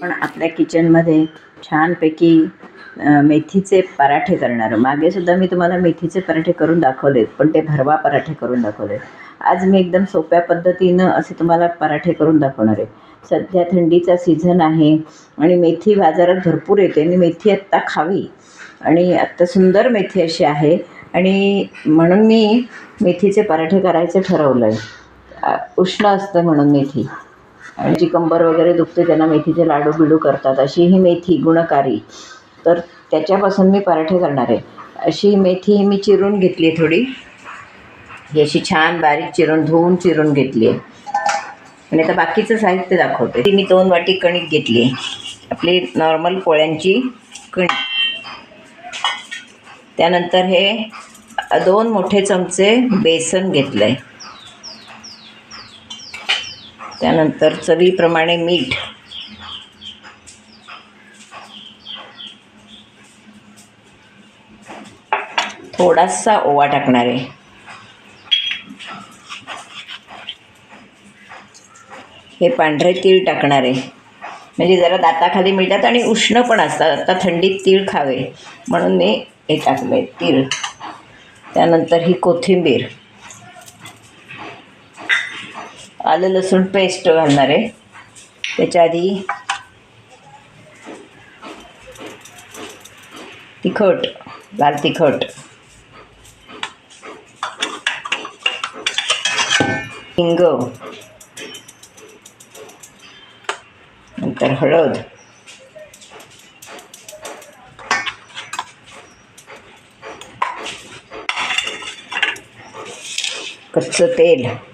पण आपल्या किचनमध्ये छानपैकी मेथीचे पराठे करणार. मागे सुद्धा मी तुम्हाला मेथीचे पराठे करून दाखवलेत पण ते भरवा पराठे करून दाखवले आज मी एकदम सोप्या पद्धतीनं असे तुम्हाला पराठे करून दाखवणार आहे. सध्या थंडीचा सीझन आहे आणि मेथी बाजारात भरपूर येते आणि मेथी आत्ता खावी. आणि आत्ता सुंदर मेथी अशी आहे आणि म्हणून मी मेथीचे पराठे करायचं ठरवलं आहे उष्ण असतं म्हणून मेथी. जी कंबर वगैरे दुखते त्यांना मेथीचे लाडू बिडू करतात. अशी ही मेथी गुणकारी. तर त्याच्यापासून मी पराठे करणार आहे. अशी मेथी मी चिरून घेतली आहे थोडी. ही अशी छान बारीक चिरून धुवून चिरून घेतली आहे. आणि आता बाकीचं साहित्य दाखवते. ती मी दोन वाटी कणिक घेतली आहे. आपली नॉर्मल पोळ्यांची कणिक. त्यानंतर हे दोन मोठे चमचे बेसन घेतलं आहे त्यानंतर चवीप्रमाणे मीठ. थोडासा ओवा टाकणार आहे. हे पांढरे तीळ टाकणार आहे. म्हणजे जरा दाताखाली मिळतात आणि उष्ण पण असतात. आता थंडीत तीळ खावे. म्हणून मी हे टाकलं आहे तीळ. त्यानंतर ही कोथिंबीर. आलं लसूण पेस्ट घालणार आहे. त्याच्या आधी तिखट लाल तिखट. हिंग. नंतर हळद. कच्चं तेल.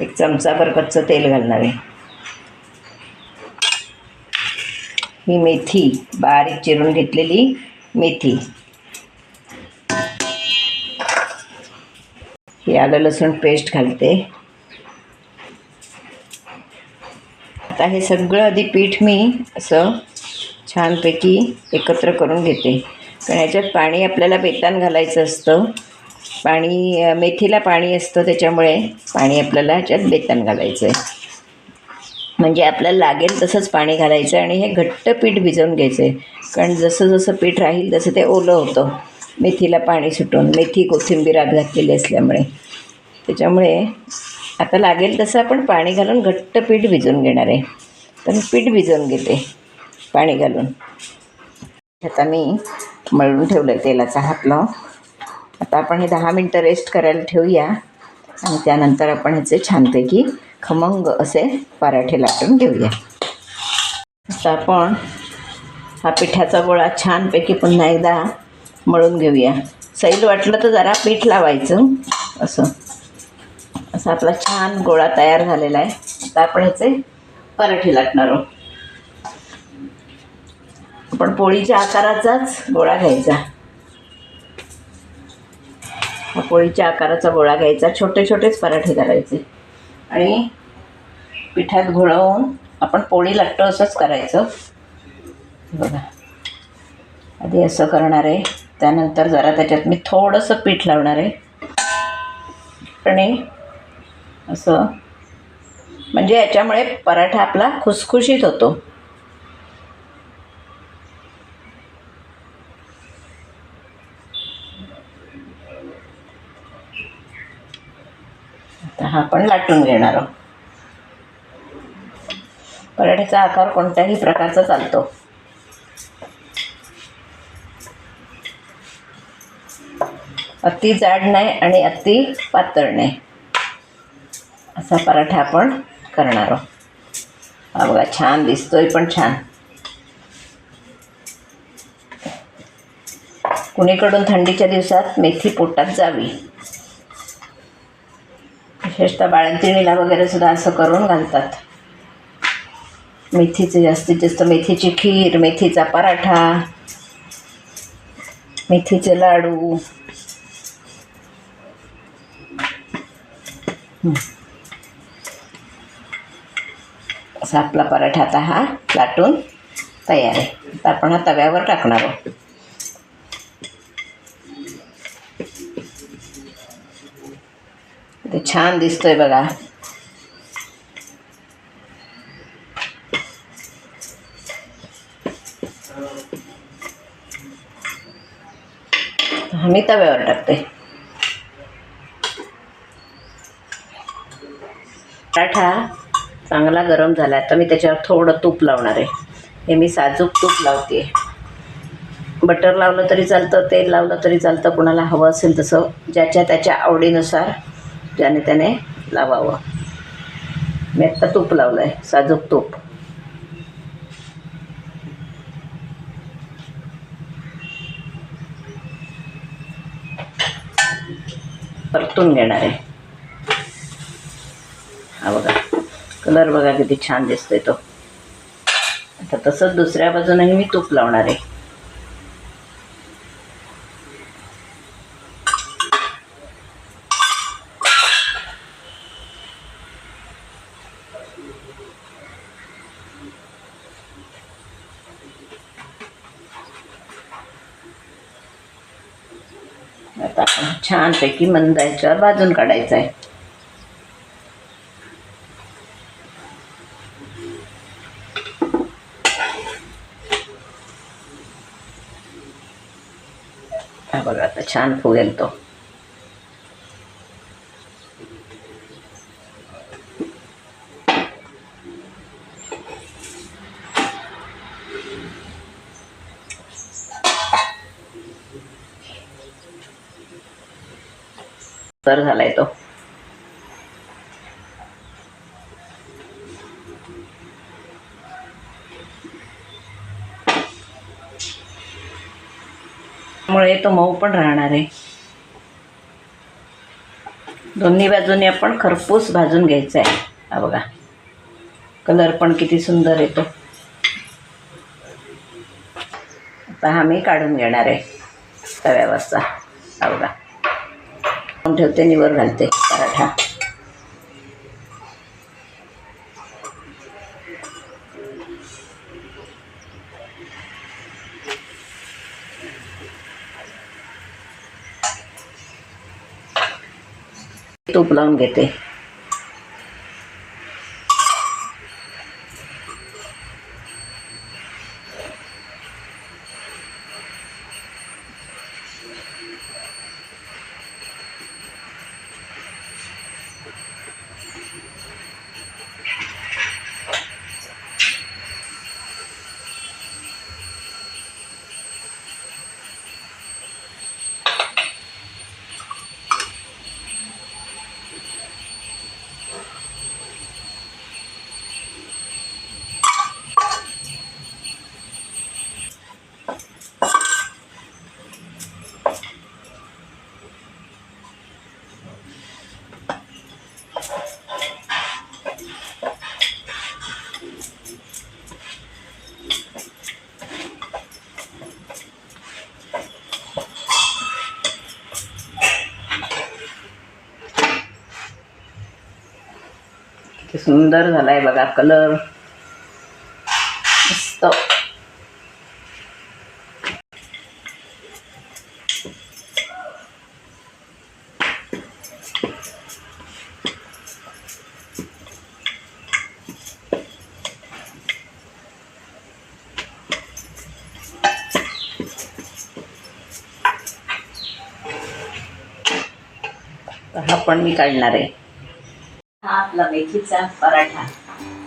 एक चमचाभर कच्चं तेल घालणार आहे. ही मेथी बारीक चिरून घेतलेली मेथी. ही आलं लसूण पेस्ट घालते. आता हे सगळं आधी पीठ मी असं छानपैकी एकत्र करून घेते. कारण ह्याच्यात पाणी आपल्याला बेतान घालायचं असतं. पाणी मेथीला पाणी असतं त्याच्यामुळे पाणी आपल्याला ह्याच्यात बेतन घालायचं आहे म्हणजे आपल्याला लागेल तसंच पाणी घालायचं आणि हे घट्ट पीठ भिजवून घ्यायचं आहे कारण जसं जसं पीठ राहील तसं ते ओलं होतं. मेथीला पाणी सुटून मेथी कोथिंबीरात घातलेली असल्यामुळे. त्याच्यामुळे आता लागेल तसं आपण पाणी घालून घट्ट पीठ भिजवून घेणार आहे. तर मी पीठ भिजवून घेते पाणी घालून. आता मी मळून ठेवलं आहे तेलाचा हात लावून आता आपण हे दहा मिनटं रेस्ट करायला ठेवूया. आणि त्यानंतर आपण ह्याचे छानपैकी खमंग असे पराठे लाटून घेऊया. आता आपण हा पिठाचा गोळा छानपैकी पुन्हा एकदा मळून घेऊया. सैल वाटलं तर जरा पीठ लावायचं. असं. असा आपला छान गोळा तयार झालेला आहे. आता आपण ह्याचे पराठे लाटणार आहोत. आपण पोळीच्या आकाराचाच गोळा घ्यायचा. हा पोळीच्या आकाराचा गोळा घ्यायचा. छोटे छोटेच पराठे करायचे. आणि पिठात घोळवून आपण पोळी लागतो असंच करायचं. बघा. आधी असं करणार आहे. त्यानंतर जरा त्याच्यात मी थोडंसं पीठ लावणार आहे. आणि असं. म्हणजे याच्यामुळे पराठा आपला खुसखुशीत होतो. आता हा आपण लाटून घेणार आहोत. पराठ्याचा आकार कोणत्याही प्रकारचा चालतो. अति जाड नाही आणि अति पातळ नाही. असा पराठा आपण करणार आहोत. हा बघा छान दिसतोय पण छान. कुणीकडून थंडीच्या दिवसात मेथी पोटात जावी? विशेषतः बाळंतिणीला वगैरे सुद्धा असं करून घालतात. मेथीचे जास्तीत जास्त मेथीची खीर मेथीचा पराठा मेथीचे लाडू. असा आपला पराठा आता हा लाटून तयार आहे. आता आपण हा तव्यावर टाकणार आहोत. ते छान दिसतोय बघा. मी तव्यावर टाकते. पराठा चांगला गरम झाला आहे तर मी त्याच्यावर थोडं तूप लावणार आहे. हे मी साजूक तूप लावते बटर लावलं तरी चालतं तेल लावलं तरी चालतं कुणाला हवं असेल तसं ज्याच्या त्याच्या आवडीनुसार. ज्याने त्याने लावावं. मी आत्ता तूप लावलं आहे साजूक तूप. परतून घेणार आहे. हा बघा कलर बघा किती छान दिसतोय तो. आता तसंच दुसऱ्या बाजूनही मी तूप लावणार आहे. आता आपण छानपैकी मंद याच्यावर भाजून काढायचं आहे बघा आता छान फुगेल तो. तर झालाय तो. त्यामुळे तो मऊ पण राहणार आहे. दोन्ही बाजूने आपण खरपूस भाजून घ्यायचा आहे. हा बघा. कलर पण किती सुंदर येतो. आता हा मी काढून घेणार आहे. तव्यावरचा. हा बघा. ठेवते निवर घालते. पराठा. तूप लावून घेते. सुंदर झालाय बघा कलर. मस्त. हा पण मी काढणार आहे. मेथीचा पराठा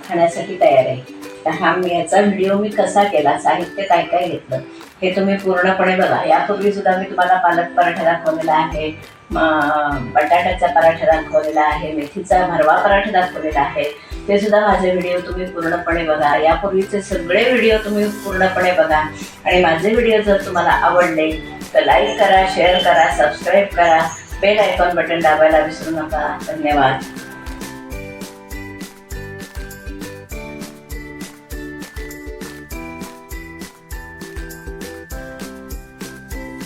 खाण्यासाठी तयार आहे. तर हा मी याचा व्हिडिओ मी कसा केला साहित्य काय काय घेतलं हे तुम्ही पूर्णपणे बघा. यापूर्वी सुद्धा मी तुम्हाला पालक पराठा दाखवलेला आहे बटाट्याचा पराठा दाखवलेला आहे मेथीचा भरवा पराठा दाखवलेला आहे. ते सुद्धा माझे व्हिडिओ तुम्ही पूर्णपणे बघा. यापूर्वीचे सगळे व्हिडिओ तुम्ही पूर्णपणे बघा. आणि माझे व्हिडिओ जर तुम्हाला आवडले तर लाईक करा शेअर करा सबस्क्राईब करा. बेल आयकॉन बटन दाबायला विसरू नका. धन्यवाद.